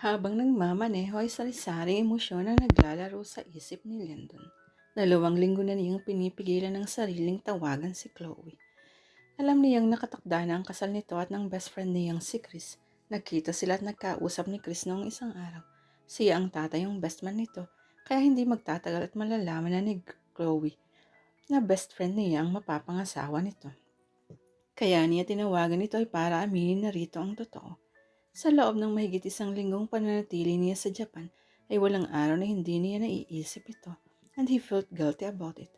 Habang nagmamaneho ay sari-saring emosyon ang naglalaro sa isip ni Lyndon. Dalawang linggo na niyang pinipigilan ng sariling tawagan si Chloe. Alam niyang nakatakda na ang kasal nito at ng best friend niyang si Chris. Nagkita sila at nagkausap ni Chris noong isang araw. Siya ang tatay yung best man nito, kaya hindi magtatagal at malalaman na ni Chloe na best friend niya ang mapapangasawa nito. Kaya niya tinawagan ito ay para aminin na rito ang totoo. Sa loob ng mahigit isang linggong pananatili niya sa Japan, ay walang araw na hindi niya naiisip ito, and he felt guilty about it.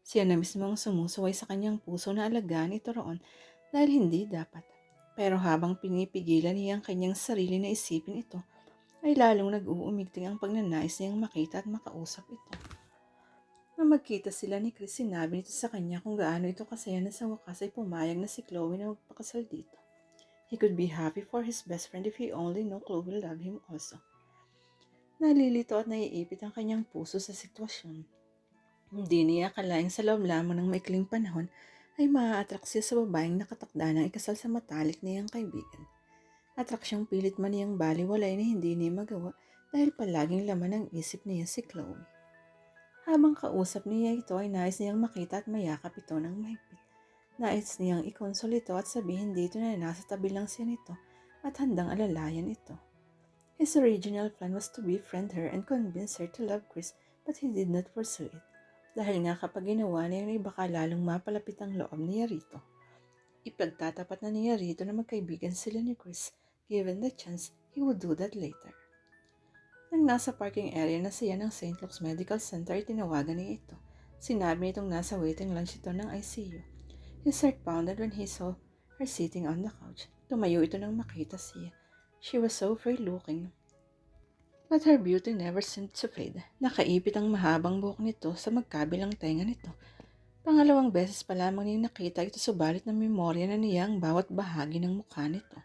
Siya na mismo ang sumusuway sa kanyang puso na alagaan ito roon dahil hindi dapat. Pero habang pinipigilan niya ang kanyang sarili na isipin ito, ay lalong nag-uumigting ang pagnanais niyang makita at makausap ito. Nang magkita sila ni Chris, sinabi nito sa kanya kung gaano ito kasaya na sa wakas ay pumayag na si Chloe na magpakasal dito. He could be happy for his best friend if he only knew Chloe will love him also. Nalilito at naiipit ang kanyang puso sa sitwasyon. Hindi niya akalaing sa loob lamang ng maikling panahon ay maa-attract siya sa babaeng nakatakda ng ikasal sa matalik niyang kaibigan. Atraksyong pilit man niyang baliwalay na hindi niya magawa dahil palaging laman ng isip niya si Chloe. Habang kausap niya ito ay nais niyang makita at mayakap ito ng mahigpit. Nais niyang ikonsol ito at sabihin dito na nasa tabi lang siya nito at handang alalayan ito. His original plan was to befriend her and convince her to love Chris but he did not pursue it. Dahil nga kapag ginawa na yun ay baka lalong mapalapit ang loob niya rito. Ipagtatapat na niya rito na magkaibigan sila ni Chris. Given the chance, he would do that later. Nang nasa parking area na siya ng St. Luke's Medical Center, tinawagan niya ito. Sinabi nitong nasa waiting lunch ito ng ICU. His heart pounded when he saw her sitting on the couch. Tumayo ito nang makita siya. She was so free looking. But her beauty never seemed to fade. Nakaipit ang mahabang buhok nito sa magkabilang tenga nito. Pangalawang beses pa lamang niyang nakita ito subalit na memorya na niya ang bawat bahagi ng mukha nito.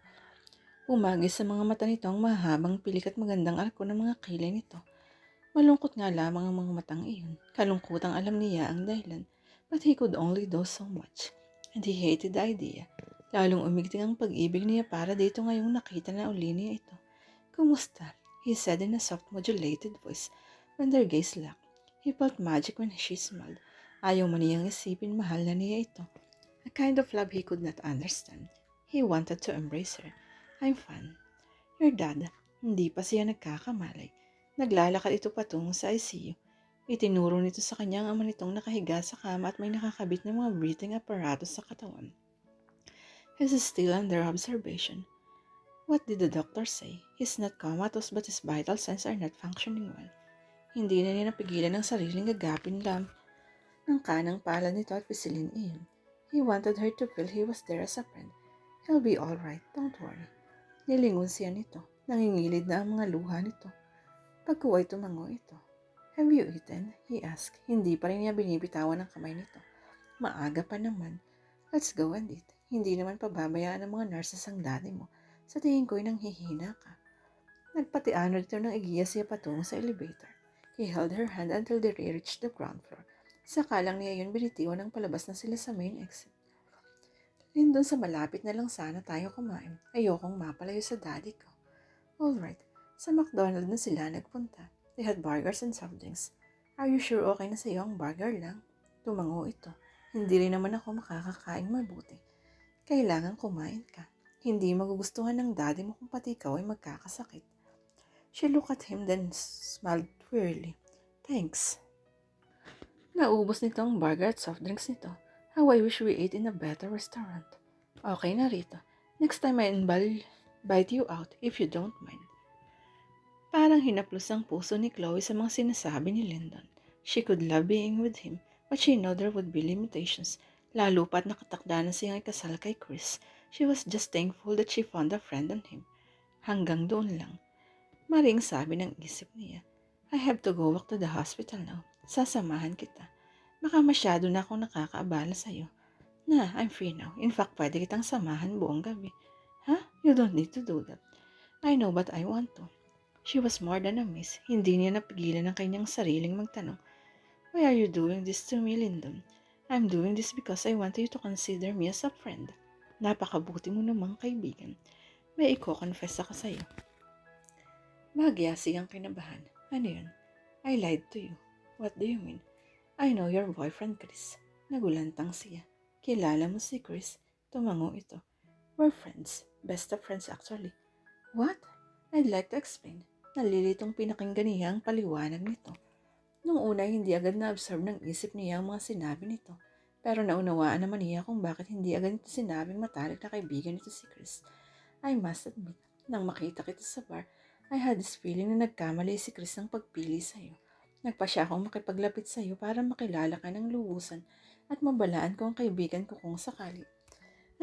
Umagis sa mga mata nito ang mahabang pilik at magandang arko ng mga kilay nito. Malungkot nga lamang ang mga matang iyon. Kalungkutang alam niya ang dahilan. But he could only do so much. And he hated the idea. Lalong umigting ang pag-ibig niya para dito ngayong nakita na uli niya ito. Kumusta? He said in a soft modulated voice when their gaze locked. He felt magic when she smiled. Ayaw man niyang isipin mahal na niya ito. A kind of love he could not understand. He wanted to embrace her. I'm fine. Your dad, hindi pa siya nagkakamalay. Naglalakad ito patungo sa ICU. Itinuro nito sa kanya ama nitong nakahiga sa kama at may nakakabit ng mga breathing apparatus sa katawan. He's still under observation. What did the doctor say? He's not comatose but his vital signs are not functioning well. Hindi na niya napigilan ang sariling gagapin lam ng kanang palad nito at pisilin iyon. He wanted her to feel he was there as a friend. He'll be alright, don't worry. Nilingon siya nito. Nangingilid na ang mga luha nito. Pagkuway tumango ito. Have you eaten? He asked. Hindi pa rin niya binibitawan ang kamay nito. Maaga pa naman. Let's go and eat. Hindi naman pababayaan ng mga nurses ang daddy mo. Sa tingin ko'y nang hihina ka. Nagpatiano dito ng igiya siya patungo sa elevator. He held her hand until they reached the ground floor. Saka lang niya yun binitiwan ng palabas na sila sa main exit. Lindon sa malapit na lang sana tayo kumain. Ayokong mapalayo sa daddy ko. Alright, sa McDonald na sila nagpunta. They had burgers and drinks. Are you sure okay na sa iyo ang burger lang? Tumango ito. Hindi rin naman ako makakakain mabuti. Kailangan kumain ka. Hindi magugustuhan ng daddy mo kung pati ikaw ay magkakasakit. She looked at him then smiled wearily. Thanks. Naubos nito ang burger at soft drinks nito. How I wish we ate in a better restaurant. Okay na rito. Next time I invite you out if you don't mind. Parang hinaplos ang puso ni Chloe sa mga sinasabi ni Lyndon. She could love being with him, but she know there would be limitations. Lalo pa't nakatakda na siyang ikasal kay Chris. She was just thankful that she found a friend on him. Hanggang doon lang. Maring sabi ng isip niya, I have to go back to the hospital now. Sasamahan kita. Baka masyado na akong nakakaabala sa'yo. Na, I'm free now. In fact, pwede kitang samahan buong gabi. Ha? Huh? You don't need to do that. I know but I want to. She was more than amazed. Hindi niya napigilan ang kanyang sariling magtanong, Why are you doing this to me, Lyndon? I'm doing this because I want you to consider me as a friend. Napakabuti mo namang kaibigan. May iko-confess ako sa'yo. Bahagya siyang kinabahan. Ano yun? I lied to you. What do you mean? I know your boyfriend, Chris. Nagulantang siya. Kilala mo si Chris. Tumango ito. We're friends. Best of friends actually. What? I'd like to explain. Nalilitong pinakinggan niya ang paliwanag nito. Nung una, hindi agad na-absorb ng isip niya ang mga sinabi nito. Pero naunawaan naman niya kung bakit hindi agad ito sinabing matalik na kaibigan nito si Chris. I must admit, nang makita kita sa bar, I had this feeling na nagkamali si Chris ng pagpili sa'yo. Nagpa siya akong makipaglapit sa'yo para makilala ka ng lubusan at mabalaan ko ang kaibigan ko kung sakali.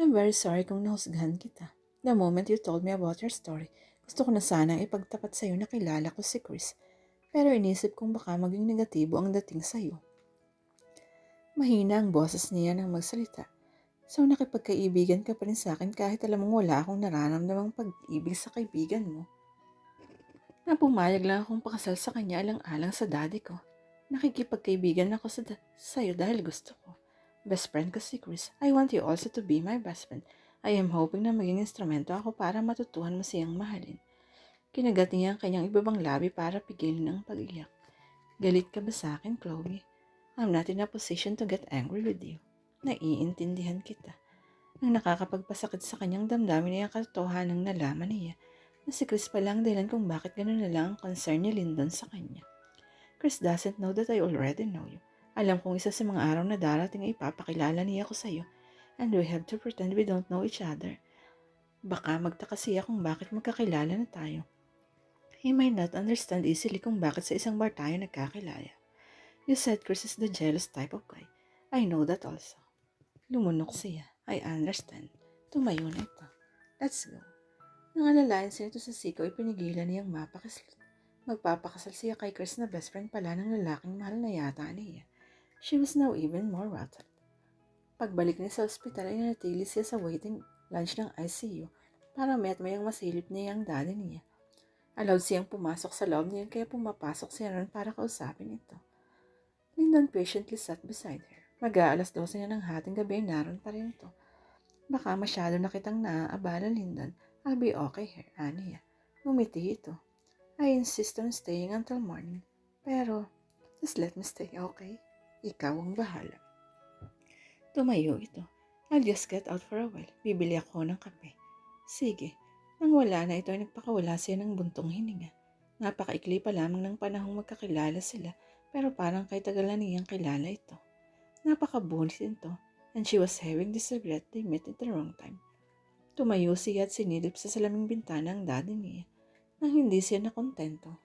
I'm very sorry kung nahusgahan kita. The moment you told me about your story, gusto ko na sanang ipagtapat sa'yo na kilala ko si Chris. Pero inisip kong baka maging negatibo ang dating sa'yo. Mahina ang boses niya nang magsalita. So nakipagkaibigan ka pa rin sa akin kahit alam mong wala akong nararamdamang pag-ibig sa kaibigan mo. Napumayag lang akong pakasal sa kanya alang-alang sa daddy ko. Nakikipagkaibigan ako sa da- sa'yo dahil gusto ko. Best friend ko si Chris. I want you also to be my best friend. I am hoping na maging instrumento ako para matutuhan mo siyang mahalin. Kinagat niya ang kanyang ibabang labi para pigilin ang pag-iyak. Galit ka ba sa akin, Chloe? I'm not in a position to get angry with you. Naiintindihan kita. Nang nakakapagpasakit sa kanyang damdamin niya ang katotohanan ng nalaman niya na si Chris pa lang dahilan kung bakit ganun na lang ang concern ni Lyndon sa kanya. Chris doesn't know that I already know you. Alam kong isa sa mga araw na darating ay ipapakilala niya ako sa'yo and we have to pretend we don't know each other. Baka magtaka siya kung bakit magkakilala na tayo. He might not understand easily kung bakit sa isang bar tayo nagkakilala. You said Chris is the jealous type of guy. I know that also. Lumunok siya. I understand. Tumayo na ito. Let's go. Nang alalayan siya ito sa siko, ipinigilan niyang mapakislit. Magpapakasal siya kay Chris na best friend pala ng lalaking mahal na yata niya. She was now even more rattled. Pagbalik niya sa ospital ay nanatili siya sa waiting lunch ng ICU para met mayang masilip niya ang daddy niya. Allowed siyang pumasok sa loob niya kaya pumapasok siya ron para kausapin ito. Lyndon patiently sat beside her. Mag-aalas 12 na ng hating gabi naroon pa rin ito. Baka masyado na kitang naaabala, Lyndon. I'll be okay here, Ania. Ngumiti ito. I insist on staying until morning. Pero, just let me stay, okay? Ikaw ang bahala. Tumayo ito. I'll just get out for a while. Bibili ako ng kape. Sige. Nang wala na ito ay nagpakawala siya ng buntong hininga. Napakaikli pa lamang ng panahong magkakilala sila pero parang kay tagalan niyang kilala ito. Napakabulis ito and she was having this regret they met at the wrong time. Tumayo siya at sinilip sa salaming bintana ang daddy niya nang hindi siya nakontento.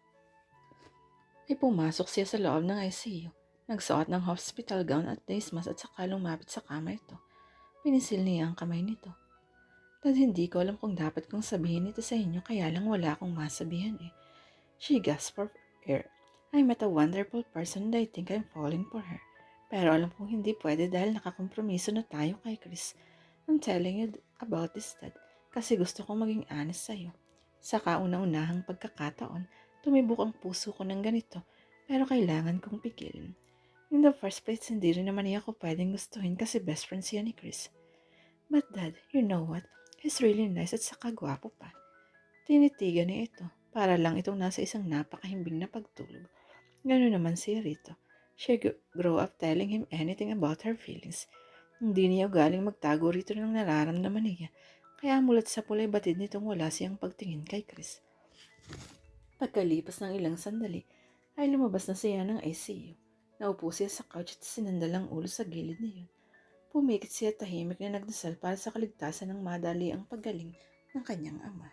Ay pumasok siya sa loob ng ICU. Nagsuot ng hospital gown at face mask at saka lumapit sa kama ito. Pinisil niya ang kamay nito. Dad, hindi ko alam kung dapat kong sabihin ito sa inyo kaya lang wala akong masabihan eh. She gasped for air. I met a wonderful person and I think I'm falling for her. Pero alam kong hindi pwede dahil nakakompromiso na tayo kay Chris. I'm telling you about this, Dad, kasi gusto kong maging honest sa'yo. Sa kauna-unahang pagkakataon, tumibok ang puso ko ng ganito, pero kailangan kong pigilin. In the first place, hindi rin naman niya ako pwedeng gustuhin kasi best friend siya ni Chris. But Dad, you know what? He's really nice at saka gwapo pa. Tinitigan niya ito. Para lang itong nasa isang napakahimbing na pagtulog. Gano'n naman si Rito. She grow up telling him anything about her feelings. Hindi niya galing magtago rito ng nararamdaman niya. Kaya mulat sa pulay batid nitong wala siyang pagtingin kay Chris. Pagkalipas ng ilang sandali, ay lumabas na siya ng ICU. Naupo siya sa couch at sinandal ang ulo sa gilid niya. Pumikit siya tahimik na nagdasal para sa kaligtasan ng madali ang paggaling ng kanyang ama.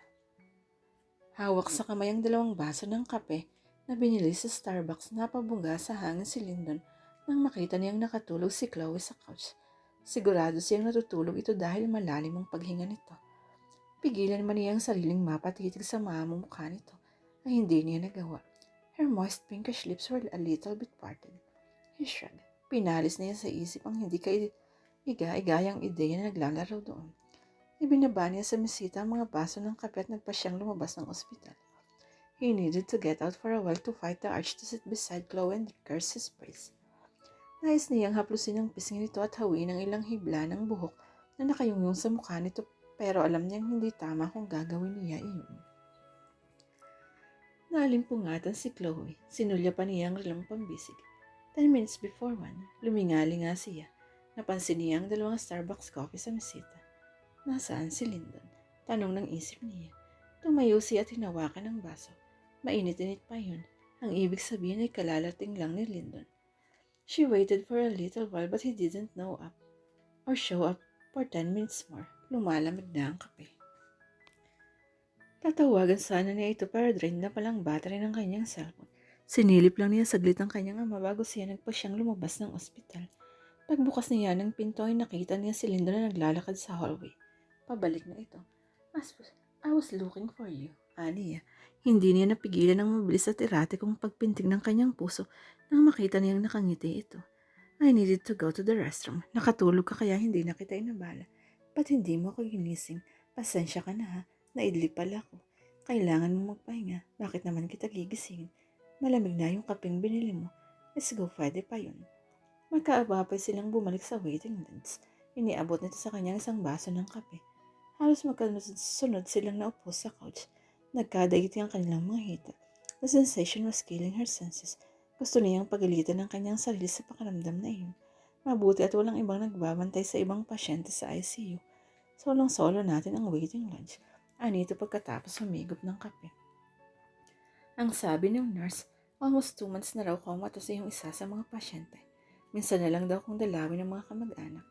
Hawak sa kamay ang dalawang baso ng kape na binili sa Starbucks na pabungga sa hangin si Lyndon nang makita niyang nakatulog si Chloe sa couch. Sigurado siyang natutulog ito dahil malalim ang paghinga nito. Pigilan man niya ang sariling mapatitig sa mamumukha nito ay hindi niya nagawa. Her moist pinkish lips were a little bit parted. He shrugged. Pinalis niya sa isip ang hindi kay iga-igayang ideya na naglalaro doon. Ibinaba niya sa mesita ang mga baso ng kape at nagpa siyang lumabas ng ospital. He needed to get out for a while to fight the urge to sit beside Chloe and curse his praise. Nais niyang haplusin ang pisngi nito at hawiin ang ilang hibla ng buhok na nakayungyong sa mukha nito pero alam niyang hindi tama kung gagawin niya iyon. Naalimpungatan si Chloe. Sinulya pa niya ang relang pambisig. Ten minutes before one, lumingali nga siya. Napansin niya ang dalawang Starbucks coffee sa mesita. Nasaan si Lyndon? Tanong ng isip niya. Tumayo siya at hinawakan ng baso. Mainit-init pa yun. Ang ibig sabihin ay kalalating lang ni Lyndon. She waited for a little while but he didn't know up or show up for 10 minutes more. Lumalamig na ang kape. Tatawagan sana niya ito pero drained na palang battery ng kanyang cellphone. Sinilip lang niya saglit ang kanyang ama bago siya nagpa siyang lumabas ng ospital. Pagbukas niya ng pinto ay nakita niya si Linda na naglalakad sa hallway. Pabalik na ito. Mas, I was looking for you. Ani niya. Hindi niya napigilan ng mabilis at erratikong pagpintig ng kanyang puso nang makita niyang nakangiti ito. I needed to go to the restroom. Nakatulog ka kaya hindi na kita inabala. Ba't hindi mo ako ginising? Pasensya ka na ha. Naidli pala ako. Kailangan mo magpahinga. Bakit naman kita gigisingin? Malamig na yung kapeng binili mo. Let's go, pwede pa yun. Magkaabapay silang bumalik sa waiting rooms. Iniabot nito sa kanyang isang baso ng kape. Halos magkasunod silang naupo sa couch. Nagkadagiti ang kanilang mga hita. The sensation was killing her senses. Gusto niyang pagalitan ng kanyang sarili sa pakaramdam na iyon. Mabuti at walang ibang nagbabantay sa ibang pasyente sa ICU. Solong-solo natin ang waiting lounge. Anito pagkatapos humigop ng kape. Ang sabi ng nurse, almost two months na raw komatos yung isa sa mga pasyente. Minsan na lang daw kung dalawin ng mga kamag-anak.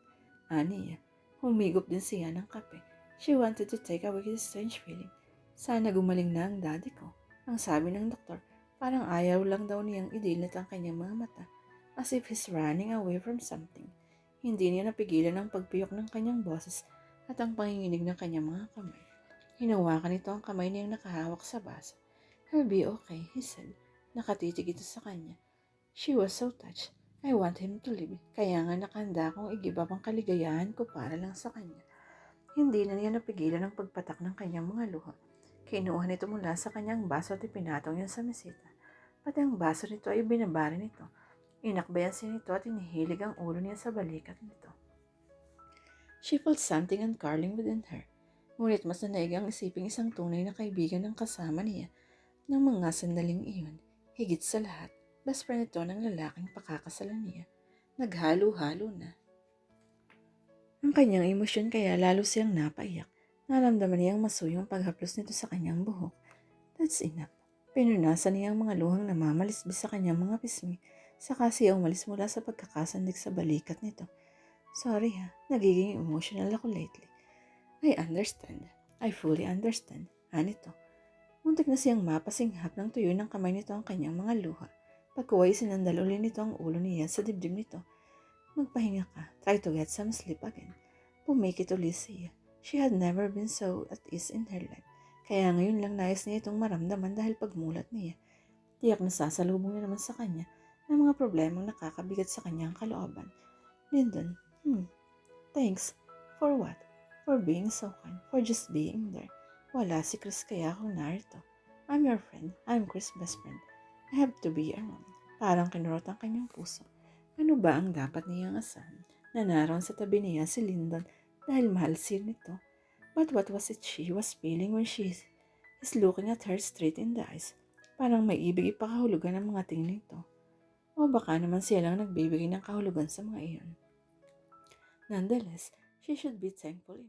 Aniya, humigop din siya ng kape. She wanted to take away his strange feeling. Sana gumaling na ang daddy ko. Ang sabi ng doktor, parang ayaw lang daw niyang idilat ang kanyang mga mata as if he's running away from something. Hindi niya napigilan ang pagpiyok ng kanyang boses at ang panginginig ng kanyang mga kamay. Hinawakan nito ang kamay niyang nakahawak sa baso. He'll be okay, he said. Nakatitig ito sa kanya. She was so touched. I want him to live. Kaya nga nakanda akong igiba ang kaligayahan ko para lang sa kanya. Hindi na niya napigilan ang pagpatak ng kanyang mga luha. Kinuha nito mula sa kanyang baso at ipinatong niya sa mesita. Pati ang baso nito ay binabari nito. Inakbayan siya nito at inihilig ang ulo niya sa balikat nito. She felt something uncurling within her. Ngunit mas nanaig ang isiping isang tunay na kaibigan ng kasama niya ng mga sandaling iyon. Higit sa lahat, best friend ito ng lalaking pakakasalan niya. Naghalo-halo na. Ang kanyang emosyon kaya lalo siyang napaiyak. Naramdaman niyang masuyong paghaplos nito sa kanyang buhok. That's enough. Pinunasan niya ang mga luhang namamalisbis sa kanyang mga pismi. Saka siya umalis mula sa pagkakasandig sa balikat nito. Sorry ha, nagiging emotional ako lately. I understand. I fully understand. Anito. Muntik na siyang mapasinghap ng tuyo ng kamay nito ang kanyang mga luha. Pagkuway sinandal uli nito ang ulo niya sa dibdib nito. Magpahinga ka. Try to get some sleep again. Pumikit uli siya. She had never been so at ease in her life. Kaya ngayon lang nais niya itong maramdaman dahil pagmulat niya. Tiyak na sasalubong niya naman sa kanya ng mga problemang nakakabigat sa kanyang kalooban. Lyndon, hmm, thanks. For what? For being so kind. For just being there. Wala si Chris kaya akong narito. I'm your friend. I'm Chris' best friend. I have to be around. Parang kinurot ang kanyang puso. Ano ba ang dapat niyang asahan? Na naroon sa tabi niya si Lyndon dahil mahal siya nito. But what was it she was feeling when she is looking at her straight in the eyes? Parang may ibig ipakahulugan ng mga tingin nito. O baka naman siya lang nagbibigay ng kahulugan sa mga iyon. Nonetheless, she should be thankful